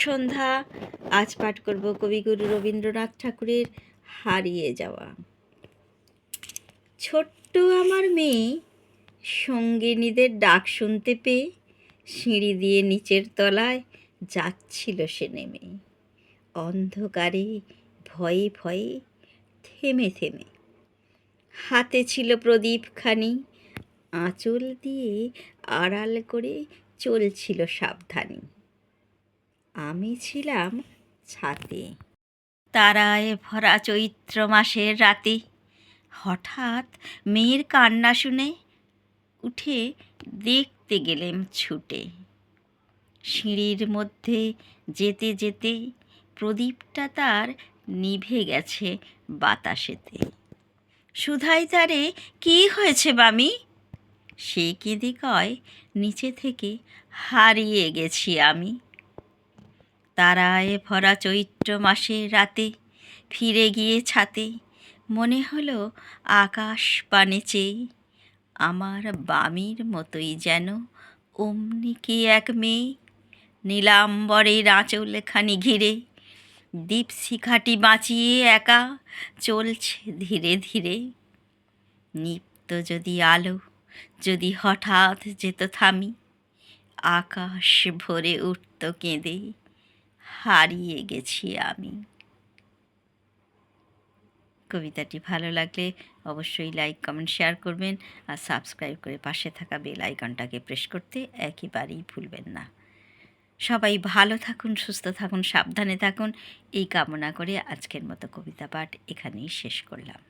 সন্ধ্যা। আজ পাঠ করব কবিগুরু রবীন্দ্রনাথ ঠাকুরের হারিয়ে যাওয়া। ছোট্ট আমার মেয়ে সঙ্গিনীদের ডাক শুনতে পেয়ে সিঁড়ি দিয়ে নিচের তলায় যাচ্ছিল সে নেমে। অন্ধকারে ভয়ে ভয়ে থেমে থেমে। হাতে ছিল প্রদীপখানি আঁচল দিয়ে আড়াল করে চলছিল সাবধানী। আমি ছিলাম ছাতে। তারায় ভরা চৈত্র মাসের রাতে। হঠাৎ মেয়ের কান্না শুনে উঠে দেখতে গেলেম ছুটে। সিঁড়ির মধ্যে যেতে যেতে প্রদীপটা তার নিভে গেছে বাতাসেতে। সুধাই তারে, কি হয়েছে বামি? সে কেঁদে কয় নিচে থেকে হারিয়ে গেছি আমি। তারায় ভরা চৈত্র মাসের রাতে ফিরে গিয়ে ছাতে মনে হলো আকাশ পানে চেয়ে আমার বামির মতোই যেন অমনি কি এক মেয়ে। নীলাম্বরের আঁচলখানি ঘিরে দীপশিখাটি বাঁচিয়ে একা চলছে ধীরে ধীরে। নিপ্ত যদি আলো, যদি হঠাৎ যেত থামি, আকাশ ভরে উঠত কেঁদে। হারিয়ে গেছি আমি। কবিতাটি ভালো লাগলে অবশ্যই লাইক, কমেন্ট, শেয়ার করবেন আর সাবস্ক্রাইব করে পাশে থাকা বেল আইকনটাকে প্রেস করতে একেবারেই ভুলবেন না। সবাই ভালো থাকুন, সুস্থ থাকুন, সাবধানে থাকুন। এই কামনা করে আজকের মতো কবিতা পাঠ এখানেই শেষ করলাম।